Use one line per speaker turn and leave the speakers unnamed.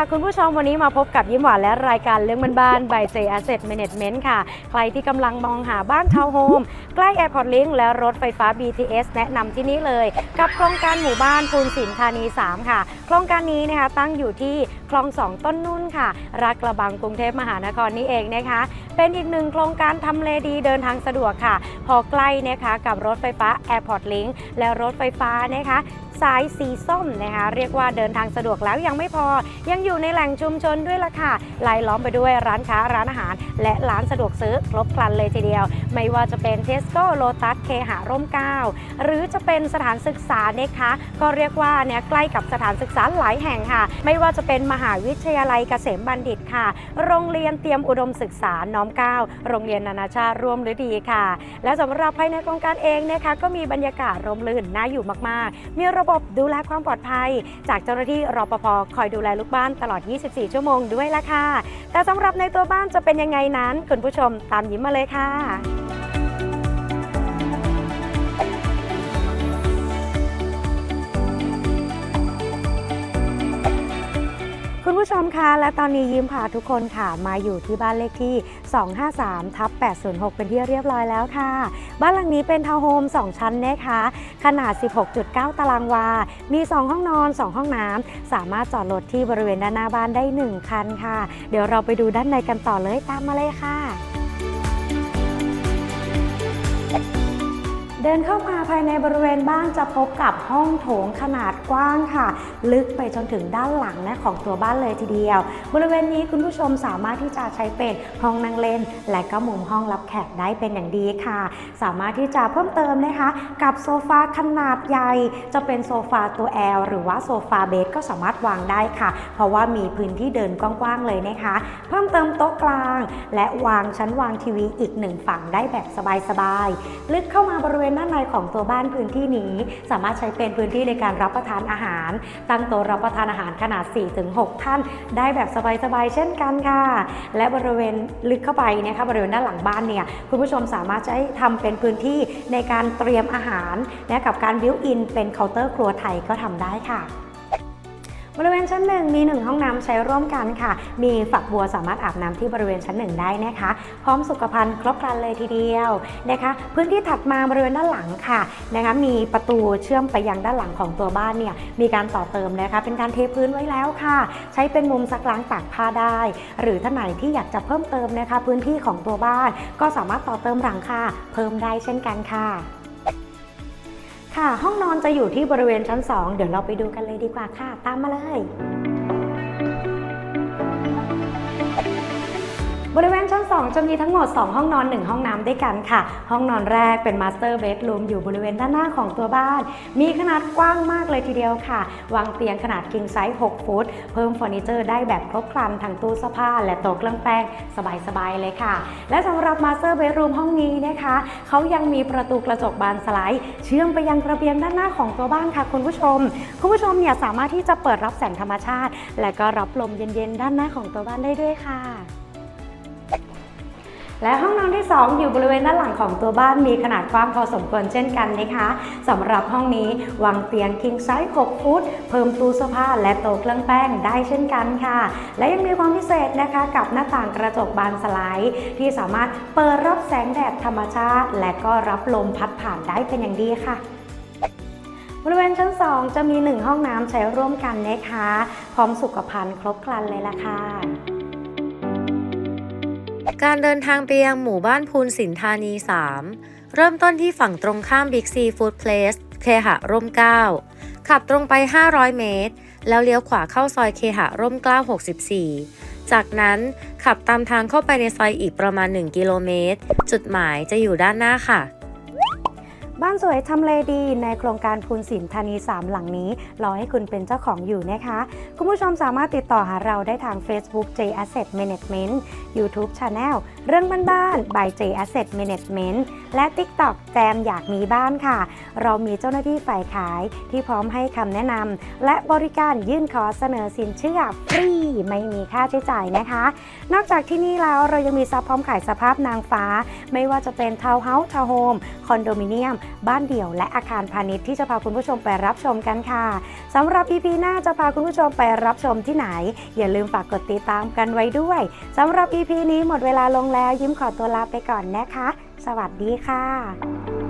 ค่ะคุณผู้ชมวันนี้มาพบกับยิ้มหวานและรายการเรื่องบ้านๆ by J Asset Management ค่ะ ใครที่กำลังมองหาบ้านทาวน์โฮมใกล้ Airport Link และรถไฟฟ้า BTS แนะนำที่นี่เลย กับโครงการหมู่บ้านปูนสินธานี 3 ค่ะ โครงการนี้นะคะตั้งอยู่ที่คลอง 2 ต้นนุ่นค่ะ รักกระบังกรุงเทพมหานครนี่เองนะคะ เป็นอีกหนึ่งโครงการทำเลดีเดินทางสะดวกค่ะ พอใกล้นะคะกับรถไฟฟ้า Airport Link และรถไฟฟ้านะคะสายสีส้มนะคะเรียกว่าเดินทางสะดวกแล้วยังไม่พอยังอยู่ในแหล่งชุมชนด้วยล่ะค่ะลายล้อมไปด้วยร้านค้าร้านอาหาร และร้านสะดวกซื้อครบครันเลยทีเดียว ไม่ว่าจะเป็นเทสโก้โลตัสเคหะร่มเก้าหรือจะเป็นสถานศึกษานะคะก็เรียกว่าเนี่ยใกล้กับสถานศึกษาหลายแห่งค่ะ ไม่ว่าจะเป็นมหาวิทยาลัยเกษมบัณฑิตค่ะ โรงเรียนเตรียมอุดมศึกษาน้อมเก้าโรงเรียนนานาชาติร่วมฤดีค่ะ และสำหรับภายในโครงการเองนะคะก็มีบรรยากาศร่มรื่นน่าอยู่มากๆ มีระบบดูแลความปลอดภัย จากเจ้าหน้าที่รปภคอยดูแลลูกบ้านตลอด 24 ชั่วโมงด้วยละค่ะ แต่สำหรับในตัวบ้านจะเป็นยังไงนั้น คุณผู้ชมตามยิ้มมาเลยค่ะ และตอนนี้ยิ้มพาทุกคนค่ะมาอยู่ที่บ้านเลขที่ 253 ทับ 806 เป็นที่เรียบร้อยแล้วค่ะ บ้านหลังนี้เป็นทาวน์โฮม 2 ชั้นนะคะ ขนาด 16.9 ตารางวา มี 2 ห้องนอน 2 ห้องน้ำ สามารถจอดรถที่บริเวณด้านหน้าบ้านได้ 1 คันค่ะ เดี๋ยวเราไปดูด้านในกันต่อเลยตามมาเลยค่ะ เดินเข้ามาภายในบริเวณบ้านจะพบกับห้องโถงขนาดกว้างค่ะ ลึกไปจนถึงด้านหลังนะของตัวบ้านเลยทีเดียว บริเวณนี้คุณผู้ชมสามารถที่จะใช้เป็นห้องนั่งเล่น และก็มุมห้องรับแขกได้เป็นอย่างดีค่ะ สามารถที่จะเพิ่มเติมนะคะ กับโซฟาขนาดใหญ่ จะเป็นโซฟาตัว L หรือว่าโซฟาเบสก็สามารถวางได้ค่ะ เพราะว่ามีพื้นที่เดินกว้างๆเลยนะคะ เพิ่มเติมโต๊ะกลาง และวางชั้นวางทีวีอีกหนึ่งฝั่งได้แบบสบายๆลึกเข้ามาบริเวณด้านในของตัวบ้านพื้นที่นี้ สามารถใช้เป็นพื้นที่ในการรับประทานอาหาร ตั้งโต๊ะรับประทานอาหารขนาด 4-6 ท่าน ได้แบบสบายๆเช่นกันค่ะ และบริเวณลึกเข้าไปเนะคะบริเวณด้านหลังบ้านเนี่ยคุณผู้ชมสามารถใช้ทำเป็นพื้นที่ในการเตรียมอาหารนะกับการบิวอินเป็นเคาน์เตอร์ครัวไทยก็ทำได้ค่ะ บริเวณชั้นหนึ่งมีหนึ่งห้องน้ำใช้ร่วมกันค่ะ มีฝักบัวสามารถอาบน้ำที่บริเวณชั้นหนึ่งได้นะคะ พร้อมสุขภัณฑ์ครบครันเลยทีเดียวนะคะ พื้นที่ถัดมาบริเวณด้านหลังค่ะนะคะมีประตูเชื่อมไปยังด้านหลังของตัวบ้านเนี่ยมีการต่อเติมนะคะ เป็นการเทพื้นไว้แล้วค่ะ ใช้เป็นมุมซักล้างตากผ้าได้ หรือท่านไหนที่อยากจะเพิ่มเติมนะคะ พื้นที่ของตัวบ้านก็สามารถต่อเติมหลังคาเพิ่มได้เช่นกันค่ะ ค่ะ ห้องนอนจะอยู่ที่บริเวณชั้น 2 เดี๋ยวเราไปดูกันเลยดีกว่าค่ะ ตามมาเลย บริเวณชั้น 2 จะมีทั้งหมด 2 ห้องนอน 1 ห้องน้ำด้วยกันค่ะ ห้องนอนแรกเป็นมาสเตอร์เบดรูมอยู่บริเวณด้านหน้าของตัวบ้าน มีขนาดกว้างมากเลยทีเดียวค่ะ วางเตียงขนาด king size 6ฟุต เพิ่มเฟอร์นิเจอร์ได้แบบครบครันทั้งตู้เสื้อผ้า และโต๊ะเครื่องแป้งสบายๆเลยค่ะ และสำหรับมาสเตอร์เบดรูมห้องนี้นะคะเขายังมีประตูกระจกบานสไลด์ เชื่อมไปยังระเบียงด้านหน้าของตัวบ้านค่ะคุณผู้ชม คุณผู้ชมเนี่ยสามารถที่จะเปิดรับแสงธรรมชาติ และก็รับลมเย็นๆ ด้านหน้าของตัวบ้านได้ด้วยค่ะ และห้องนอนที่ 2 อยู่บริเวณด้านหลังของตัวบ้านมีขนาดกว้างพอสมควรเช่นกันนะคะสำหรับห้องนี้วางเตียง king size 6ฟุต เพิ่มตู้เสื้อผ้าและโต๊ะเครื่องแป้งได้เช่นกันค่ะ และยังมีความพิเศษนะคะกับหน้าต่างกระจกบานสไลด์ที่สามารถเปิดรับแสงแดดธรรมชาติ และก็รับลมพัดผ่านได้เป็นอย่างดีค่ะบริเวณชั้น 2 จะมี 1 ห้องน้ำใช้ร่วมกันนะคะ พร้อมสุขภัณฑ์ครบครันเลยล่ะค่ะ
การเดินทางไปยังหมู่บ้านพูนสินธานี 3 เริ่มต้นที่ฝั่งตรงข้าม Big C Food Place เคหะร่มเกล้าขับตรงไป 500 เมตร แล้วเลี้ยวขวาเข้าซอยเคหะร่มเกล้า 64 จากนั้นขับตามทางเข้าไปในซอยอีกประมาณ 1 กิโลเมตร จุดหมายจะอยู่ด้านหน้าค่ะ
บ้านสวยทำเลดีในโครงการพูนสินธานี 3 หลังนี้ รอให้คุณเป็นเจ้าของอยู่นะคะ คุณผู้ชมสามารถติดต่อหาเราได้ทาง Facebook J Asset Management YouTube Channel เรื่องบ้านๆ by J Asset Management และ TikTok แจมอยากมีบ้านค่ะ เรามีเจ้าหน้าที่ฝ่ายขายที่พร้อมให้คำแนะนำและบริการยื่นขอเสนอสินเชื่อฟรีไม่มีค่าใช้จ่ายนะคะ นอกจากที่นี่แล้วเรายังมีซับพร้อมขายสภาพนางฟ้า ไม่ว่าจะเป็นทาวน์เฮาส์ทาวน์โฮมคอนโดมิเนียมบ้านเดี่ยวและอาคารพาณิชย์ที่จะพาคุณผู้ชมไปรับชมกันค่ะสำหรับ EP หน้าจะพาคุณผู้ชมไปรับชมที่ไหน อย่าลืมฝากกดติดตามกันไว้ด้วยสำหรับ EP นี้หมดเวลาลงแล้วยิ้มขอตัวลาไปก่อนนะคะ สวัสดีค่ะ